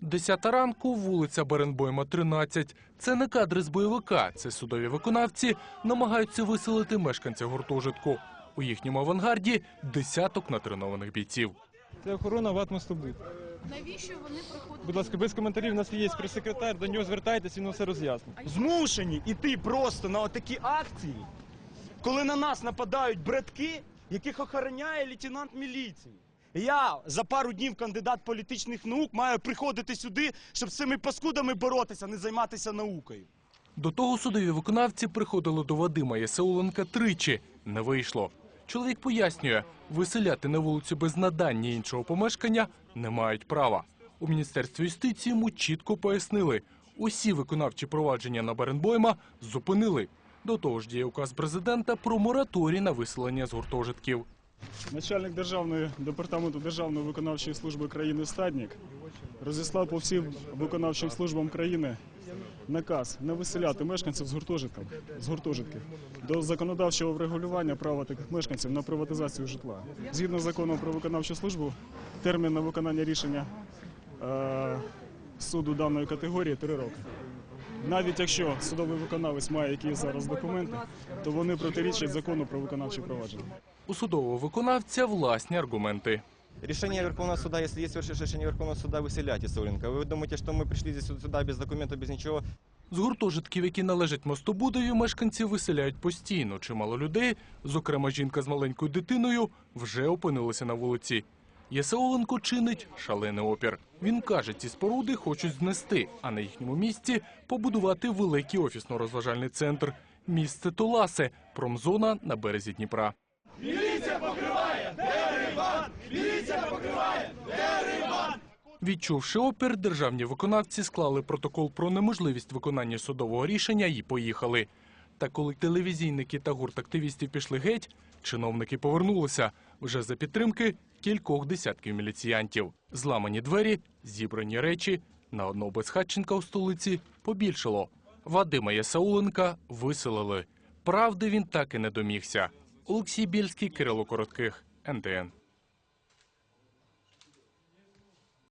Десята ранку, вулиця Беренбойма, 13. Це не кадри з бойовика. Це судові виконавці намагаються виселити мешканця гуртожитку. У їхньому авангарді десяток натренованих бійців. Це охорона ват Мостобуд. Навіщо вони приходять? Будь ласка, без коментарів. У нас є прес-секретар, до нього звертайтесь, він все роз'яснить. Змушені іти просто на отакі акції, коли на нас нападають братки, яких охороняє лейтенант міліції. Я за пару днів кандидат політичних наук маю приходити сюди, щоб з цими паскудами боротися, не займатися наукою. До того судові виконавці приходили до Вадима Ясауленка тричі. Не вийшло. Чоловік пояснює, виселяти на вулицю без надання іншого помешкання не мають права. У міністерстві юстиції йому чітко пояснили, усі виконавчі провадження на Беренбойма зупинили. До того ж діє указ президента про мораторій на виселення з гуртожитків. Начальник державної департаменту Державної виконавчої служби країни Стаднік розіслав по всім виконавчим службам країни наказ не виселяти мешканців з гуртожитків, з гуртожитків до законодавчого врегулювання права таких мешканців на приватизацію житла. Згідно з законом про виконавчу службу, термін на виконання рішення е, суду даної категорії три роки. Навіть якщо судовий виконавець має якісь зараз документи, то вони протирічать закону про виконавче провадження. У судового виконавця власні аргументи. Решение Верховного суда, если есть решение Верховного суда, выселяйте Сауленко. Вы думаете, что мы пришли здесь сюда без документов, без ничего? З гуртожитків, які належать мостобудові, мешканці виселяють постійно. Чимало людей, зокрема жінка з маленькою дитиною, вже опинилися на вулиці. Ясауленко чинить шалений опір. Він каже, ці споруди хочуть знести, а на їхньому місці побудувати великий офісно-розважальний центр. Місце Толасе, промзона на березі Дніпра. Відчувши опір, державні виконавці склали протокол про неможливість виконання судового рішення і поїхали. Та коли телевізійники та гурт активістів пішли геть, чиновники повернулися вже за підтримки кількох десятків міліціянтів. Зламані двері, зібрані речі. На одного безхатченка у столиці побільшало. Вадима Ясауленка виселили. Правди він так і не домігся. Олексій Більський, Кирило Коротких, НТН.